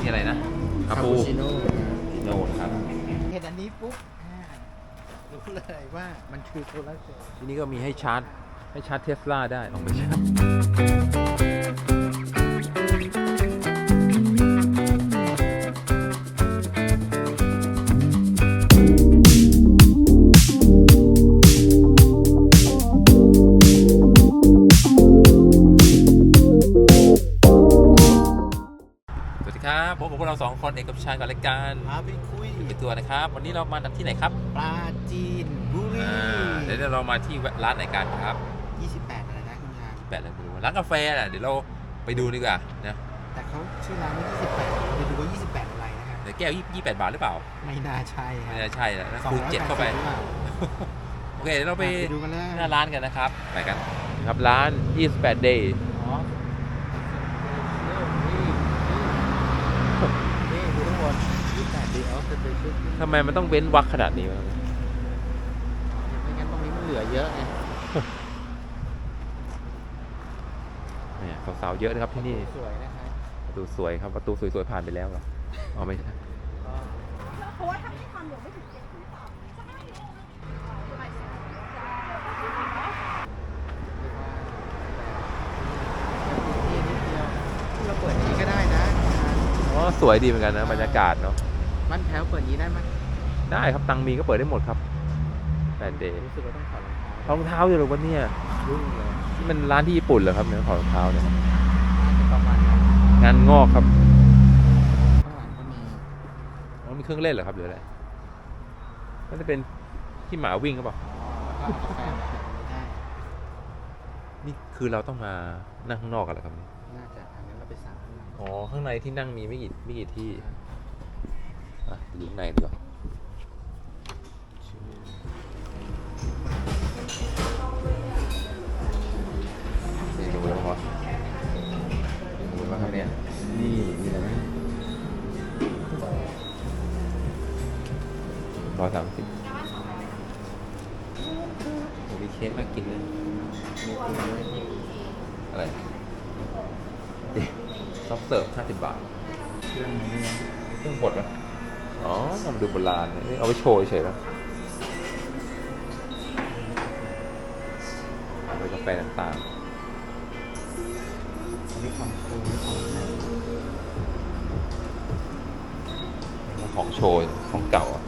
นี่อะไรนะคาคาปูปูชิโน่ชิโน่นะครับ เห็นอันนี้ปุ๊บอ่ารู้เลยว่ามันคือโซลาร์เซลล์ ที่นี่ก็มีให้ชาร์จ ให้ชาร์จเทสลาได้ลองไปชาร์จ ครับผมกับพวกเราสองคนเอกกับชายกับรายการพาไปคุยเป็นตัวนะครับ วันนี้เรามาที่ไหนครับปลาจีนบุรีอ่าเดี๋ยวเรามาที่ร้านไหนกันครับ 28อะไรนะคุณชาแปดแล้วไม่รู้ร้านกาแฟแหละเดี๋ยวเราไปดูดีกว่านะแต่เขาชื่อร้านว่า28ไปดูว่า 28 อะไรนะครับเดี๋ยวแก้วยี่แปดบาทหรือเปล่าไม่น่าใช่ครัไม่น่าใช่แล้วนะคูณ280เจ็ดเข้าไปหรือเปล่าโอเคเดี๋ยวเราไปไปดูกันเลยหน้าร้านกันนะครับไปกันครับร้าน 28 day อ๋อนี่นี่ดูทั้งหมด28 day of celebration ทำไมมันต้องเว้นวักขนาดนี้วะไม่งั้นตรงนี้มันเหลือเยอะไงเนี่ยสาวๆเยอะนะครับที่นี่ สวยนะครับประตูสวยครับประตูสวยๆผ่านไปแล้วเหรออ๋อไม่ใช่เพราะว่าถ้าไม่ทำเดี๋ยวไม่ถึงเจ็ดถึงสามใช่ไหมเราเปิดนี้ก็ได้นะอ๋อสวยดีเหมือนกันนะบรรยากาศเนาะ บ้านแถวเปิดนี้ได้ไหมได้ครับตังมีก็เปิดได้หมดครับ8 day รู้สึกว่าต้องถอดรองเท้ารองเท้าอยู่หรือวะเนี่ยรุ่งเลยนี่มันร้านที่ญี่ปุ่นเหรอครับเนี่ยของรองเท้าเนี่ยประมาณนั้นงานงอกครับข้างหลังก็มีอ๋อมีเครื่องเล่นเหรอครับหรืออะไรน่าจะเป็นที่หมาวิ่งหรือเปล่าแล้วก็เอากาแฟมาติดไว้ได้นี่คือเราต้องมานั่งข้างนอกกันเหรอครับเนี่ยน่าจะอันนั้นเราไปสั่งข้างในอ๋อข้างในที่นั่งมีไม่กี่ไม่กี่ที่ อะไปดูข้างในดีกว่าเมนูแล้วครับเมนูแล้วครับเนี่ยนี่มีอะไรไหมร้อยสามสิบโอ้มีเค้กน่ากินเลยมีกล้วยด้วยอะไรซอฟเสิร์ฟห้าสิบบาท เครื่องอะไรด้วยนะเครื่องบดนะ อ๋อทำดูโบราณเนี่ยเอาไปโชว์เฉยๆแล้วเอาไปกาแฟต่างอันนี้ความคูลนี่ของไหนๆของโชว์ของเก่าอะ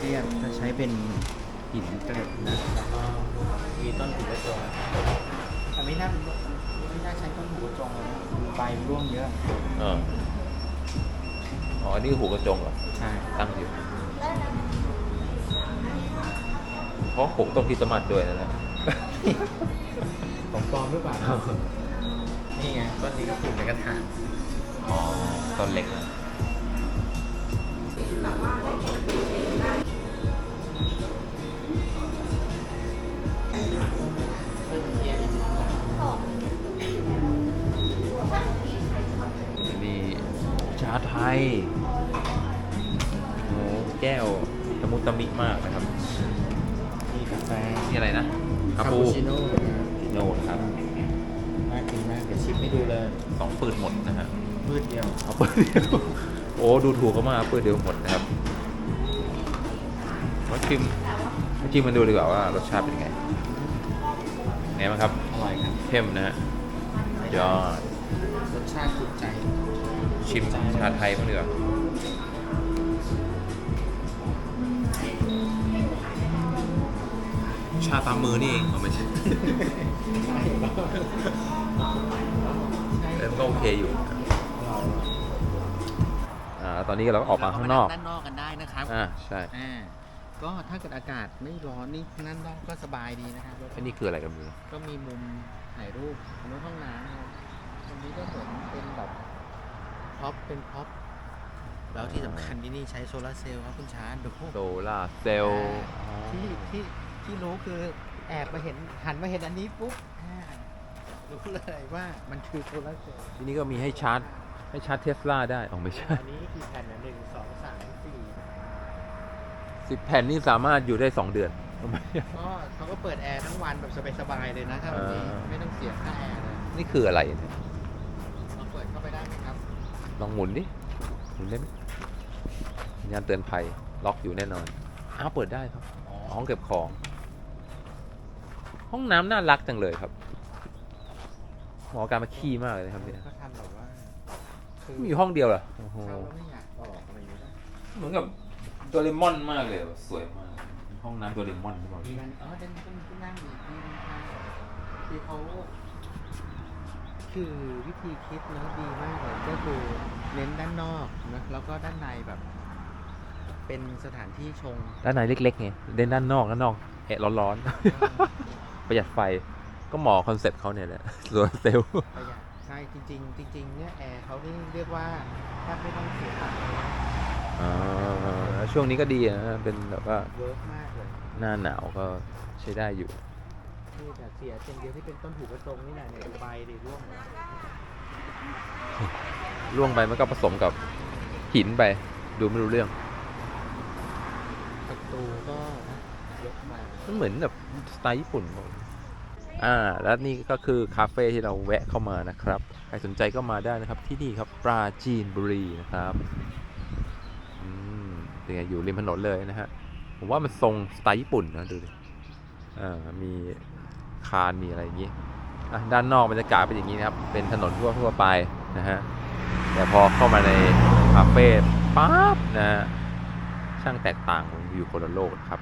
เรียบๆจะใช้เป็นหินเกล็ดนะแล้วก็มีต้นหูกระจงแต่ไม่น่าไม่น่าใช้ต้นหูกระจงเลยนะใบร่วงเยอะเอออ๋อนี่คือหูกระจงเหรอใช่ตั้งอยู่เพราะปลูกต้นคริสต์มาสด้วยนะนะของปลอมหรือเปล่านี่ไงต้นนี้ก็ปลูกในกระถางอ๋อต้นเล็กนะ โอ้แก้วตะมุตะมิมากนะครับ มีกาแฟนี่อะไรนะคาคาปูปูชิโน่ชิโน่นะครับ น่ากินมากเดี๋ยวชิมให้ดูเลยสองปืนหมดนะฮะมืดเดียวเอาปืนเดียวโอ้ดูถูกเขามากปืนเดียวหมดนะครับมาชิมมาชิมมันดูดีกว่าว่ารสชาติเป็นไงไงบ้างครับ อร่อยครับเข้มนะฮะยอดรสชาติถูกใจ ชิมชาไทยบ้างดีกว่าชาตามมือนี่เองเอาไม่ใช่เออมันก็โอเคอยู่อ่าตอนนี้เราก็ออกมาข้างนอกด้านนอกกันได้นะครับอ่าใช่อ่าก็ถ้าเกิดอากาศไม่ร้อนนี่นั่นนอกก็สบายดีนะครับแล้วอันนี้คืออะไรกันมือก็มีมุมถ่ายรูปอันนู้นห้องน้ำนะครับตรงนี้ก็เหมือนเป็นแบบ พ็อปเป็นพ็อปแล้วที่สำคัญที่นี่ใช้โซลาร์เซลล์ครับคุณชาร์จดูโซล่าร์เซลล์ที่ที่ที่รู้คือแอบมาเห็นหันมาเห็นอันนี้ปุ๊บอ่ารู้เลยว่ามันคือโซลาร์เซลล์ ที่นี่ก็มีให้ชาร์จ ให้ชาร์จเทสลาได้อ๋อไม่ใช่อันนี้กี่แผ่นนะหนึ่งสองสามสี่สิบแผ่นนี่สามารถอยู่ได้สองเดือน ก็เขาก็เปิดแอร์ทั้งวันแบบสบายๆเลยนะถ้าวันนี้ อ่า ไม่ต้องเสียค่าแอร์เลย นี่คืออะไรเนี่ย ลองเปิดเข้าไปได้ไหมครับ ลองหมุนดิ หมุนได้ไหมสัญญาณเตือนภัย ล็อกอยู่แน่นอน อ้าว เปิดได้ครับ ห้องเก็บของ ห้องน้ำน่ารักจังเลยครับหมอการมาขี้มากเลยนะครับเนี่ยก็ทำแบบว่าคือมีอยู่ห้องเดียวเหรอโอ้โหเข้าแล้วไม่อยากออกอะไรอย่างเงี้ยเหมือนกับโดเรมอนมากเลยสวยมาก ห้องน้ำโดเรมอนใช่ไหมมีกันอ๋อเดินเดินนั่งอีกทีนึงค่ะคือเขา คือวิธีคิดเนอะดีมากเลยก็คือเน้นด้านนอกนะแล้วก็ด้านในแบบ เป็นสถานที่ชง ด้านในเล็กๆไงเด่นด้านนอกด้านนอกแอะร้อนๆ ประหยัดไฟก็เหมอคอนเซ็ปต์เขาเนี่ยแหละส่วนเซลล์ประหยัดใช่จริง ๆ จริง ๆ เนี่ยแอร์เขานี่เรียกว่าแทบไม่ต้องเสียตังค์เลยนะอ่าช่วงนี้ก็ดีนะเป็นแบบว่าเวิร์กมากเลย หน้าหนาวก็ใช้ได้อยู่ ที่แต่เสียเพียงเดียวที่เป็นต้นหูกระจงนี่แหละเนี่ยดูใบดิร่วงหมดล่วงไปมันก็ผสมกับหินไป ดูไม่รู้เรื่อง ประตูก็ยกมามันเหมือนแบบสไตล์ญี่ปุ่นบอกอ่า แล้วนี่ก็คือคาเฟ่ที่เราแวะเข้ามานะครับ ใครสนใจก็มาได้นะครับ ที่นี่ครับปราจีนบุรีนะครับอืมเป็นไงอยู่ริมถนนเลยนะฮะ ผมว่ามันทรงสไตล์ญี่ปุ่นนะดูดิ อ่า มี คานมีอะไรอย่างงี้ด้านนอกบรรยากาศเป็นอย่างนี้นะครับ เป็นถนนทั่วทั่วไปนะฮะแต่พอเข้ามาในคาเฟ่ปั๊บนะฮะช่างแตกต่างมันอยู่คนละโลกครับ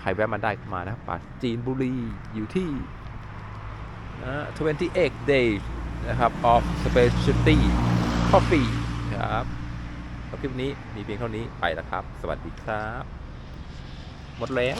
ใครแวะมาได้มานะครับป่าจีนบุรีอยู่ที่นะ28 days นะครับ of specialty coffee ครับคลิปนี้มีเพียงเท่านี้ไปแล้วครับ สวัสดีครับ หมดแล้ว